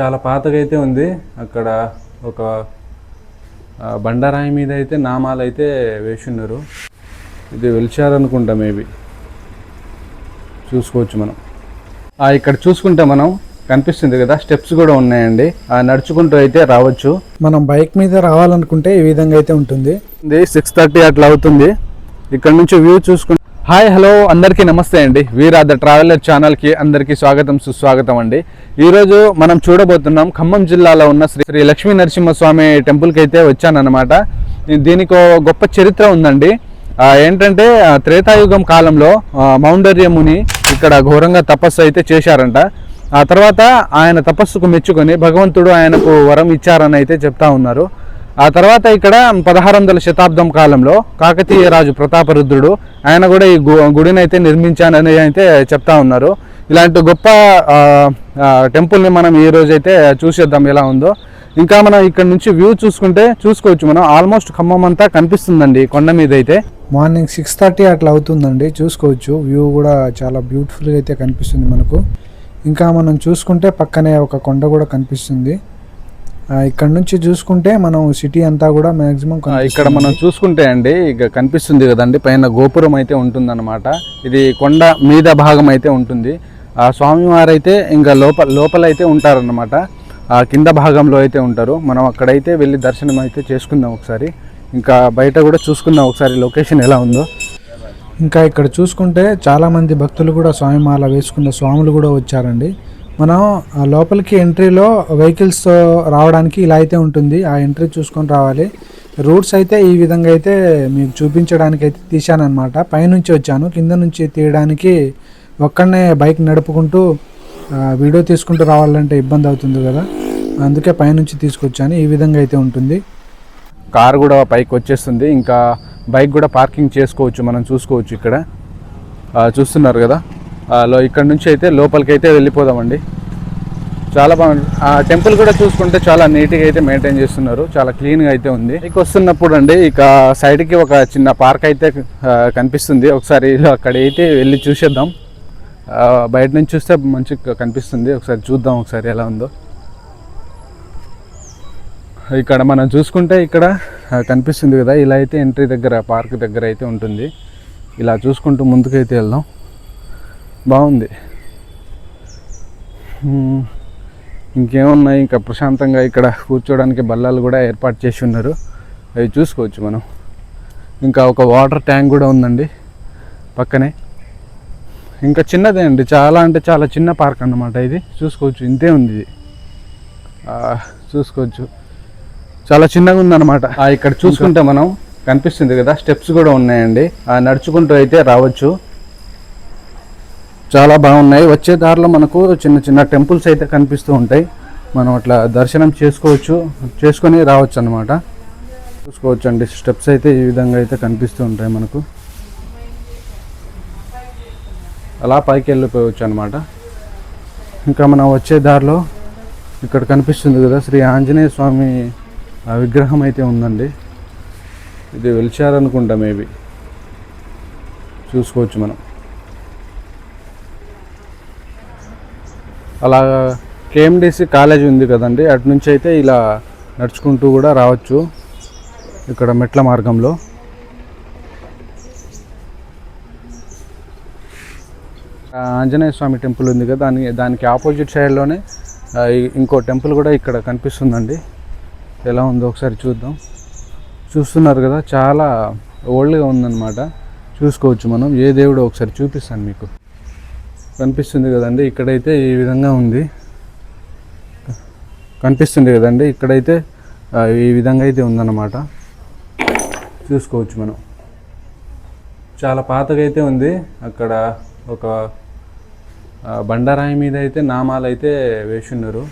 చాలా పాతగా అయితే ఉంది. అక్కడ ఒక బండరాయి మీద అయితే నామాలు అయితే వేసి ఉన్నారు ఇది వెలిచారనుకుంటా మేబీ. చూసుకోవచ్చు మనం. ఆ, ఇక్కడ చూసుకుంటే మనం కనిపిస్తుంది కదా స్టెప్స్ కూడా ఉన్నాయండి. ఆ, నడుచుకుంటూ అయితే రావచ్చు. మనం బైక్ మీద రావాలనుకుంటే ఈ విధంగా అయితే ఉంటుంది. ఇది సిక్స్ థర్టీ అట్లా అవుతుంది. ఇక్కడ నుంచి వ్యూ చూసుకుంటే హాయ్ హలో అందరికీ నమస్తే అండి. వీరా ద ట్రావెలర్ ఛానల్కి అందరికీ స్వాగతం సుస్వాగతం అండి. ఈరోజు మనం చూడబోతున్నాం ఖమ్మం జిల్లాలో ఉన్న శ్రీ శ్రీ లక్ష్మీ నరసింహస్వామి టెంపుల్కి అయితే వచ్చానన్నమాట. దీనికి గొప్ప చరిత్ర ఉందండి. ఏంటంటే త్రేతాయుగం కాలంలో మౌండర్య ముని ఇక్కడ ఘోరంగా తపస్సు అయితే చేశారంట. ఆ తర్వాత ఆయన తపస్సుకు మెచ్చుకొని భగవంతుడు ఆయనకు వరం ఇచ్చారని అయితే చెప్తా ఉన్నారు. ఆ తర్వాత ఇక్కడ పదహారు వందల శతాబ్దం కాలంలో కాకతీయ రాజు ప్రతాపరుద్రుడు ఆయన కూడా ఈ గు- గుడిని అయితే నిర్మించానని అయితే చెప్తా ఉన్నారు. ఇలాంటి గొప్ప టెంపుల్ని మనం ఈ రోజైతే చూసేద్దాం ఎలా ఉందో. ఇంకా మనం ఇక్కడ నుంచి వ్యూ చూసుకుంటే చూసుకోవచ్చు మనం. ఆల్మోస్ట్ ఖమ్మం అంతా కనిపిస్తుందండి కొండ మీద అయితే మార్నింగ్ సిక్స్ థర్టీ అట్లా అవుతుందండి. చూసుకోవచ్చు. వ్యూ కూడా చాలా బ్యూటిఫుల్గా అయితే కనిపిస్తుంది మనకు. ఇంకా మనం చూసుకుంటే పక్కనే ఒక కొండ కూడా కనిపిస్తుంది. ఇక్కడ నుంచి చూసుకుంటే మనం సిటీ అంతా కూడా మ్యాక్సిమం ఆ, ఇక్కడ మనం చూసుకుంటే అండి ఇక కనిపిస్తుంది కదండి పైన గోపురం అయితే ఉంటుందన్నమాట. ఇది కొండ మీద భాగం అయితే ఉంటుంది. ఆ స్వామివారు అయితే ఇంకా లోపల లోపల అయితే ఉంటారన్నమాట. ఆ కింద భాగంలో అయితే ఉంటారు. మనం అక్కడైతే వెళ్ళి దర్శనం అయితే చేసుకుందాం ఒకసారి. ఇంకా బయట కూడా చూసుకుందాం ఒకసారి లొకేషన్ ఎలా ఉందో. ఇంకా ఇక్కడ చూసుకుంటే చాలా మంది భక్తులు కూడా స్వామిమాల వేసుకున్న స్వాములు కూడా వచ్చారండి. మనం లోపలికి ఎంట్రీలో వెహికల్స్ రావడానికి ఇలా అయితే ఉంటుంది. ఆ ఎంట్రీ చూసుకొని రావాలి. రూట్స్ అయితే ఈ విధంగా అయితే మీకు చూపించడానికి అయితే తీశానమాట పైనుంచి వచ్చాను. కింద నుంచి తీయడానికి ఒక్కడనే బైక్ నడుపుకుంటూ వీడియో తీసుకుంటూ రావాలంటే ఇబ్బంది అవుతుంది కదా. అందుకే పైనుంచి తీసుకొచ్చాను. ఈ విధంగా అయితే ఉంటుంది. కార్ కూడా పైకి వచ్చేస్తుంది. ఇంకా బైక్ కూడా పార్కింగ్ చేసుకోవచ్చు. మనం చూసుకోవచ్చు ఇక్కడ. చూస్తున్నారు కదా? లో ఇక్కడ నుంచి అయితే లోపలికి అయితే వెళ్ళిపోదామండి. చాలా బాగుంది ఆ టెంపుల్ కూడా చూసుకుంటే చాలా నీట్గా అయితే మెయింటైన్ చేస్తున్నారు. చాలా క్లీన్గా అయితే ఉంది. ఇక వస్తున్నప్పుడు అండి ఇక సైడ్కి ఒక చిన్న పార్క్ అయితే కనిపిస్తుంది. ఒకసారి అక్కడ అయితే వెళ్ళి చూసేద్దాం. బయట నుంచి చూస్తే మంచిగా కనిపిస్తుంది. ఒకసారి చూద్దాం ఒకసారి ఎలా ఉందో. ఇక్కడ మనం చూసుకుంటే ఇక్కడ కనిపిస్తుంది కదా. ఇలా అయితే ఎంట్రీ దగ్గర పార్క్ దగ్గర అయితే ఉంటుంది. ఇలా చూసుకుంటూ ముందుకైతే వెళ్దాం. బాగుంది. ఇంకేమున్నాయి? ఇంకా ప్రశాంతంగా ఇక్కడ కూర్చోడానికి బల్లాలు కూడా ఏర్పాటు చేసి ఉన్నారు. అవి చూసుకోవచ్చు మనం. ఇంకా ఒక వాటర్ ట్యాంక్ కూడా ఉందండి పక్కనే. ఇంకా చిన్నదే అండి. చాలా అంటే చాలా చిన్న పార్క్ అన్నమాట ఇది. చూసుకోవచ్చు. ఇంతే ఉంది ఇది. చూసుకోవచ్చు. చాలా చిన్నగా ఉందన్నమాట. ఇక్కడ చూసుకుంటే మనం కనిపిస్తుంది కదా. స్టెప్స్ కూడా ఉన్నాయండి. ఆ, నడుచుకుంటూ అయితే రావచ్చు. చాలా బాగున్నాయి. వచ్చే దారిలో మనకు చిన్న చిన్న టెంపుల్స్ అయితే కనిపిస్తూ ఉంటాయి. మనం అట్లా దర్శనం చేసుకోవచ్చు. చేసుకొని రావచ్చు అనమాట చూసుకోవచ్చు అండి స్టెప్స్ అయితే ఈ విధంగా అయితే కనిపిస్తూ ఉంటాయి మనకు. అలా పైకి వెళ్ళిపోవచ్చు అనమాట ఇంకా మనం వచ్చే దారిలో ఇక్కడ కనిపిస్తుంది కదా శ్రీ ఆంజనేయ స్వామి ఆ విగ్రహం అయితే ఉందండి. ఇది వెలిచారనుకుంటా మేబీ. చూసుకోవచ్చు మనం. అలా కేఎండిసి కాలేజ్ ఉంది కదండి. అటు నుంచి అయితే ఇలా నడుచుకుంటూ కూడా రావచ్చు. ఇక్కడ మెట్ల మార్గంలో. ఆంజనేయ స్వామి టెంపుల్ ఉంది కదా దాని దానికి ఆపోజిట్ సైడ్లోనే ఇంకో టెంపుల్ కూడా ఇక్కడ కనిపిస్తుందండి. ఎలా ఉందో ఒకసారి చూద్దాం. చూస్తున్నారు కదా చాలా ఓల్డ్గా ఉందన్నమాట. చూసుకోవచ్చు మనం. ఏ దేవుడో ఒకసారి చూపిస్తాను మీకు. కనిపిస్తుంది కదండి. ఇక్కడైతే ఈ విధంగా ఉంది. కనిపిస్తుంది కదండి. ఇక్కడైతే ఈ విధంగా అయితే ఉందన్నమాట. చూసుకోవచ్చు మనం. చాలా పాతగా అయితే ఉంది. అక్కడ ఒక బండరాయి మీద అయితే నామాలు అయితే వేసి ఉన్నారు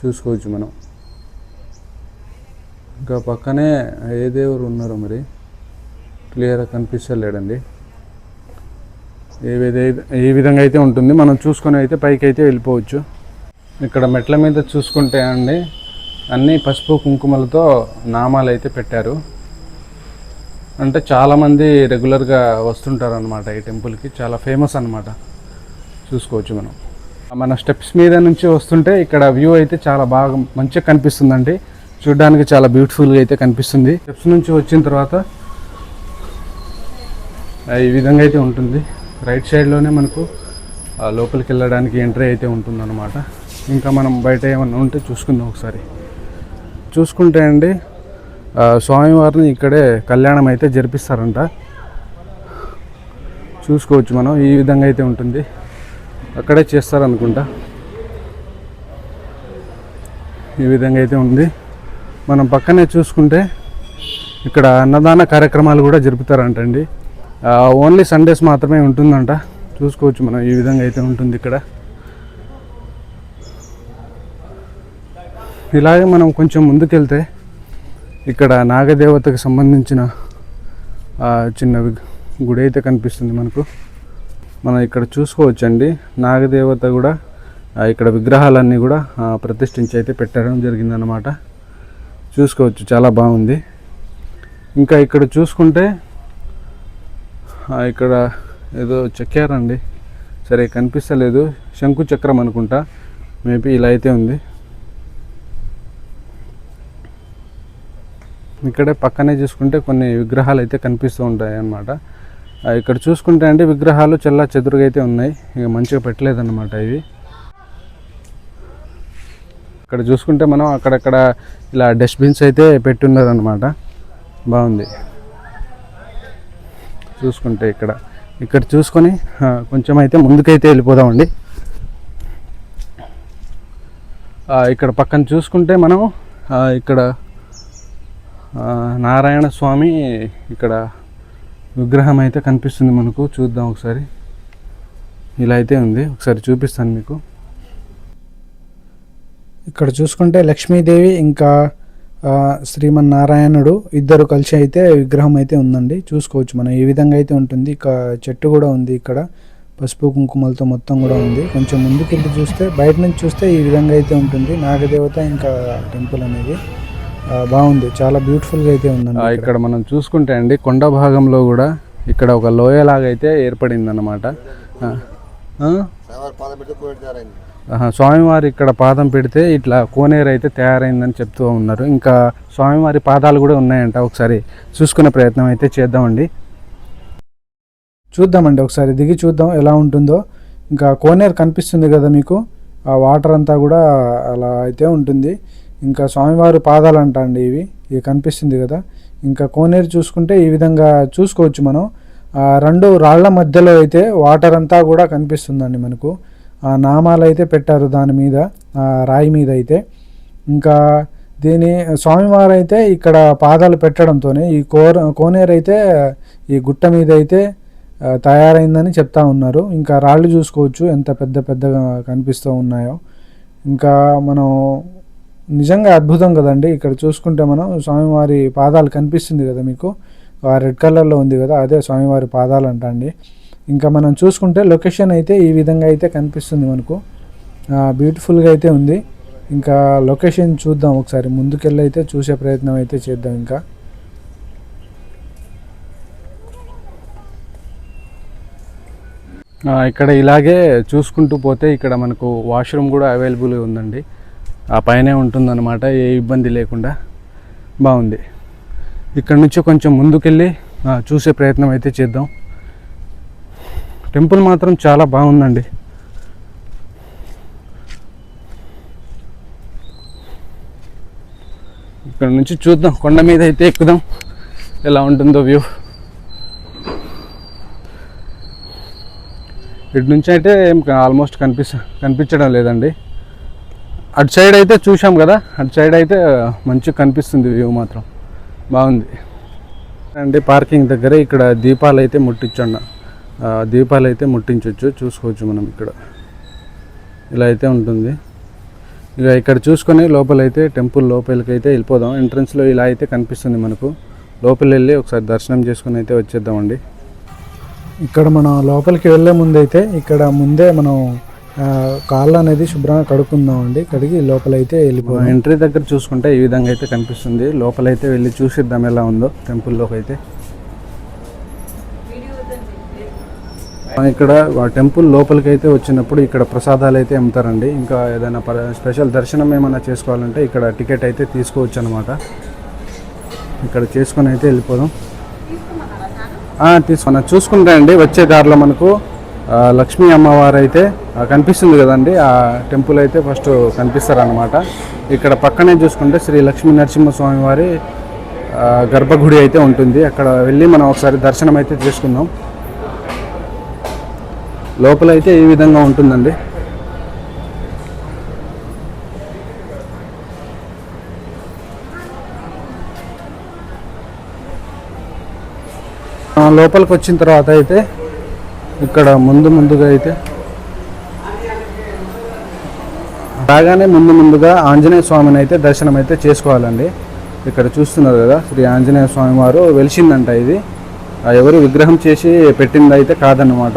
చూసుకోవచ్చు మనం. ఇంకా పక్కనే ఏ దేవుడు ఉన్నారో మరి? క్లియర్గా కనిపిస్తలేడండి. ఏ విధ- ఏ విధంగా అయితే ఉంటుంది మనం చూసుకొని అయితే పైకి అయితే వెళ్ళిపోవచ్చు. ఇక్కడ మెట్ల మీద చూసుకుంటే అండి అన్నీ పసుపు కుంకుమలతో నామాలు అయితే పెట్టారు. అంటే చాలామంది రెగ్యులర్గా వస్తుంటారు అనమాట ఈ టెంపుల్కి చాలా ఫేమస్ అనమాట చూసుకోవచ్చు మనం. మన స్టెప్స్ మీద నుంచి వస్తుంటే ఇక్కడ వ్యూ అయితే చాలా బాగా మంచిగా కనిపిస్తుందండి. చూడడానికి చాలా బ్యూటిఫుల్గా అయితే కనిపిస్తుంది. స్టెప్స్ నుంచి వచ్చిన తర్వాత ఈ విధంగా అయితే ఉంటుంది. రైట్ సైడ్లోనే మనకు లోపలికి వెళ్ళడానికి ఎంట్రీ అయితే ఉంటుందన్నమాట. ఇంకా మనం బయట ఏమన్నా ఉంటే చూసుకుందాం ఒకసారి. చూసుకుంటే అండి స్వామివారిని ఇక్కడే కళ్యాణం అయితే జరిపిస్తారంట. చూసుకోవచ్చు మనం ఈ విధంగా అయితే ఉంటుంది. అక్కడే చేస్తారనుకుంటా. ఈ విధంగా అయితే ఉంది. మనం పక్కనే చూసుకుంటే ఇక్కడ అన్నదాన కార్యక్రమాలు కూడా జరుపుతారంటండి. అండి ఓన్లీ సండేస్ మాత్రమే ఉంటుందంట. చూసుకోవచ్చు మనం ఈ విధంగా అయితే ఉంటుంది ఇక్కడ. ఇలాగే మనం కొంచెం ముందుకెళ్తే ఇక్కడ నాగదేవతకు సంబంధించిన చిన్న గుడి అయితే కనిపిస్తుంది మనకు. మనం ఇక్కడ చూసుకోవచ్చండి. నాగదేవత కూడా ఇక్కడ విగ్రహాలన్నీ కూడా ప్రతిష్ఠించి అయితే పెట్టడం జరిగిందనమాట చూసుకోవచ్చు చాలా బాగుంది. ఇంకా ఇక్కడ చూసుకుంటే ఇక్కడ ఏదో చెక్కారండి. సరే కనిపిస్తలేదు. శంకు చక్రం అనుకుంటా. మేబీ ఇలా అయితే ఉంది. ఇక్కడే పక్కనే చూసుకుంటే కొన్ని విగ్రహాలు అయితే కనిపిస్తూ ఉంటాయి అన్నమాట. ఇక్కడ చూసుకుంటే అండి విగ్రహాలు చల్లా చెదురుగా అయితే ఉన్నాయి. ఇక మంచిగా పెట్టలేదన్నమాట ఇవి. ఇక్కడ చూసుకుంటే మనం అక్కడక్కడ ఇలా డస్ట్బిన్స్ అయితే పెట్టున్నారనమాట బాగుంది. చూసుకుంటే ఇక్కడ. ఇక్కడ చూసుకొని కొంచెం అయితే ముందుకైతే వెళ్ళిపోదామండి. ఇక్కడ పక్కన చూసుకుంటే మనం ఇక్కడ నారాయణ స్వామి ఇక్కడ విగ్రహం అయితే కనిపిస్తుంది మనకు. చూద్దాం ఒకసారి. ఇలా అయితే ఉంది. ఒకసారి చూపిస్తాను మీకు. ఇక్కడ చూసుకుంటే లక్ష్మీదేవి ఇంకా శ్రీమన్నారాయణుడు ఇద్దరు కలిసి అయితే విగ్రహం అయితే ఉందండి. చూసుకోవచ్చు మనం. ఈ విధంగా అయితే ఉంటుంది. ఇక చెట్టు కూడా ఉంది ఇక్కడ. పసుపు కుంకుమలతో మొత్తం కూడా ఉంది. కొంచెం ముందుకెళ్ళి చూస్తే బయట నుంచి చూస్తే ఈ విధంగా అయితే ఉంటుంది. నాగదేవత ఇంకా టెంపుల్ అనేది బాగుంది. చాలా బ్యూటిఫుల్గా అయితే ఉందండి ఇక్కడ. ఇక్కడ మనం చూసుకుంటే అండి కొండ భాగంలో కూడా ఇక్కడ ఒక లోయలాగా అయితే ఏర్పడింది అనమాట స్వామివారి ఇక్కడ పాదం పెడితే ఇట్లా కోనేరు అయితే తయారైందని చెప్తూ ఉన్నారు. ఇంకా స్వామివారి పాదాలు కూడా ఉన్నాయంట. ఒకసారి చూసుకునే ప్రయత్నం అయితే చేద్దామండి. చూద్దామండి ఒకసారి దిగి చూద్దాం ఎలా ఉంటుందో. ఇంకా కోనేరు కనిపిస్తుంది కదా మీకు? ఆ వాటర్ అంతా కూడా అలా అయితే ఉంటుంది. ఇంకా స్వామివారి పాదాలు అంట అండి ఇవి. ఇవి కనిపిస్తుంది కదా. ఇంకా కోనేరు చూసుకుంటే ఈ విధంగా చూసుకోవచ్చు మనం. రెండు రాళ్ళ మధ్యలో అయితే వాటర్ అంతా కూడా కనిపిస్తుందండి మనకు. నామాలు అయితే పెట్టారు దాని మీద రాయి మీద అయితే ఇంకా దీని స్వామివారు అయితే ఇక్కడ పాదాలు పెట్టడంతోనే ఈ కోర కోనేరు అయితే ఈ గుట్ట మీద అయితే తయారైందని చెప్తా ఉన్నారు. ఇంకా రాళ్ళు చూసుకోవచ్చు ఎంత పెద్ద పెద్దగా కనిపిస్తూ ఉన్నాయో. ఇంకా మనం నిజంగా అద్భుతం కదండి ఇక్కడ చూసుకుంటే మనం స్వామివారి పాదాలు కనిపిస్తుంది కదా మీకు. ఆ రెడ్ కలర్లో ఉంది కదా అదే స్వామివారి పాదాలు అంట అండి. ఇంకా మనం చూసుకుంటే లొకేషన్ అయితే ఈ విధంగా అయితే కనిపిస్తుంది మనకు. బ్యూటిఫుల్గా అయితే ఉంది. ఇంకా లొకేషన్ చూద్దాం ఒకసారి. ముందుకెళ్ళి అయితే చూసే ప్రయత్నం అయితే చేద్దాం ఇంకా. ఇక్కడ ఇలాగే చూసుకుంటూ పోతే ఇక్కడ మనకు వాష్రూమ్ కూడా అవైలబుల్గా ఉందండి. ఆ పైనే ఉంటుందన్నమాట. ఏ ఇబ్బంది లేకుండా బాగుంది. ఇక్కడ నుంచి కొంచెం ముందుకెళ్ళి చూసే ప్రయత్నం అయితే చేద్దాం. టెంపుల్ మాత్రం చాలా బాగుందండి. ఇక్కడ నుంచి చూద్దాం కొండ మీద అయితే ఎక్కుదాం. ఎలా ఉంటుందో వ్యూ. ఇటు నుంచి అయితే ఏం ఆల్మోస్ట్ కనిపిస్త కనిపించడం లేదండి. అటు సైడ్ అయితే చూసాం కదా అటు సైడ్ అయితే మంచిగా కనిపిస్తుంది వ్యూ మాత్రం. బాగుంది. అండి పార్కింగ్ దగ్గర ఇక్కడ దీపాలు అయితే ముట్టించండి. దీపాలు అయితే ముట్టించవచ్చు చూసుకోవచ్చు మనం ఇక్కడ. ఇలా అయితే ఉంటుంది. ఇక ఇక్కడ చూసుకొని లోపలైతే టెంపుల్ లోపలికి అయితే వెళ్ళిపోదాం ఎంట్రన్స్లో ఇలా అయితే కనిపిస్తుంది మనకు. లోపల వెళ్ళి ఒకసారి దర్శనం చేసుకుని అయితే వచ్చేద్దామండి. ఇక్కడ మనం లోపలికి వెళ్ళే ముందు అయితే ఇక్కడ ముందే మనం కాళ్ళు అనేది శుభ్రంగా కడుక్కుందాం అండి కడిగి లోపలైతే వెళ్ళిపోదాం. ఎంట్రీ దగ్గర చూసుకుంటే ఈ విధంగా అయితే కనిపిస్తుంది. లోపలైతే వెళ్ళి చూసిద్దాం ఎలా ఉందో టెంపుల్లోకి అయితే ఇక్కడ టెంపుల్ లోపలికి అయితే వచ్చినప్పుడు ఇక్కడ ప్రసాదాలు అయితే అమ్ముతారండి. ఇంకా ఏదైనా ప- స్పెషల్ దర్శనం ఏమైనా చేసుకోవాలంటే ఇక్కడ టికెట్ అయితే తీసుకోవచ్చు అనమాట ఇక్కడ చేసుకొని అయితే వెళ్ళిపోదాం. తీసుకున్నా. చూసుకుంటే అండి వచ్చే దారిలో మనకు లక్ష్మీ అమ్మవారు అయితే కనిపిస్తుంది కదండి. ఆ టెంపుల్ అయితే ఫస్ట్ కనిపిస్తారనమాట ఇక్కడ పక్కనే చూసుకుంటే శ్రీ లక్ష్మీ నరసింహస్వామి వారి గర్భగుడి అయితే ఉంటుంది. అక్కడ వెళ్ళి మనం ఒకసారి దర్శనం అయితే చేసుకుందాం. లోపల అయితే ఈ విధంగా ఉంటుందండి. లోపలికి వచ్చిన తర్వాత అయితే ఇక్కడ ముందు ముందుగా అయితే రాగానే ముందు ముందుగా ఆంజనేయ స్వామిని అయితే దర్శనం అయితే చేసుకోవాలండి. ఇక్కడ చూస్తున్నారు కదా శ్రీ ఆంజనేయ స్వామి వారు వెలిసిందంట ఇది. ఆ, ఎవరు విగ్రహం చేసి పెట్టింది అయితే కాదన్నమాట.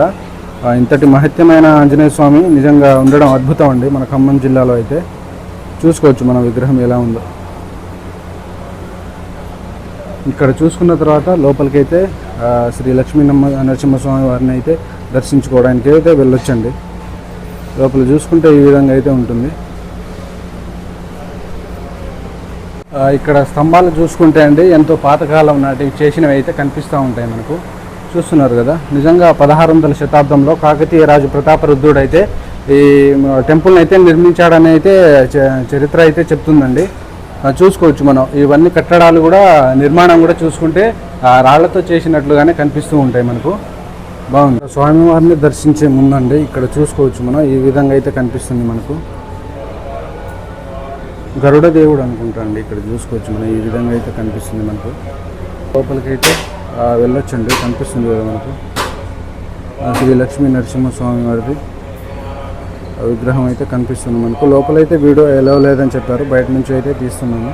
ఇంతటి మహత్యమైన ఆంజనేయ స్వామి నిజంగా ఉండడం అద్భుతం అండి మన ఖమ్మం జిల్లాలో అయితే. చూసుకోవచ్చు మన విగ్రహం ఎలా ఉందో. ఇక్కడ చూసుకున్న తర్వాత లోపలికైతే శ్రీ లక్ష్మీ నమ్మ నరసింహస్వామి వారిని అయితే దర్శించుకోవడానికి అయితే వెళ్ళొచ్చండి. లోపల చూసుకుంటే ఈ విధంగా అయితే ఉంటుంది. ఇక్కడ స్తంభాలు చూసుకుంటే అండి ఎంతో పాతకాలం నాటి చేసినవి అయితే కనిపిస్తూ ఉంటాయి మనకు. చూస్తున్నారు కదా. నిజంగా పదహారు వందల శతాబ్దంలో కాకతీయ రాజు ప్రతాపరుద్రుడు అయితే ఈ టెంపుల్ని అయితే నిర్మించాడని అయితే చ- చరిత్ర అయితే చెప్తుందండి. చూసుకోవచ్చు మనం. ఇవన్నీ కట్టడాలు కూడా నిర్మాణం కూడా చూసుకుంటే ఆ రాళ్ళతో చేసినట్లుగానే కనిపిస్తూ ఉంటాయి మనకు. బాగుంది. స్వామివారిని దర్శించే ముందండి ఇక్కడ చూసుకోవచ్చు మనం. ఈ విధంగా అయితే కనిపిస్తుంది మనకు. గరుడ దేవుడు అనుకుంటా అండి. ఇక్కడ చూసుకోవచ్చు మనం. ఈ విధంగా అయితే కనిపిస్తుంది మనకు. లోపలికైతే వెళ్ళొచ్చండి. కనిపిస్తుంది కదా మనకు. శ్రీ లక్ష్మీ నరసింహస్వామి వారిది. విగ్రహం అయితే కనిపిస్తుంది మనకు. లోపలైతే వీడియో ఎలా లేదని చెప్పారు. బయట నుంచి అయితే తీస్తున్నాము.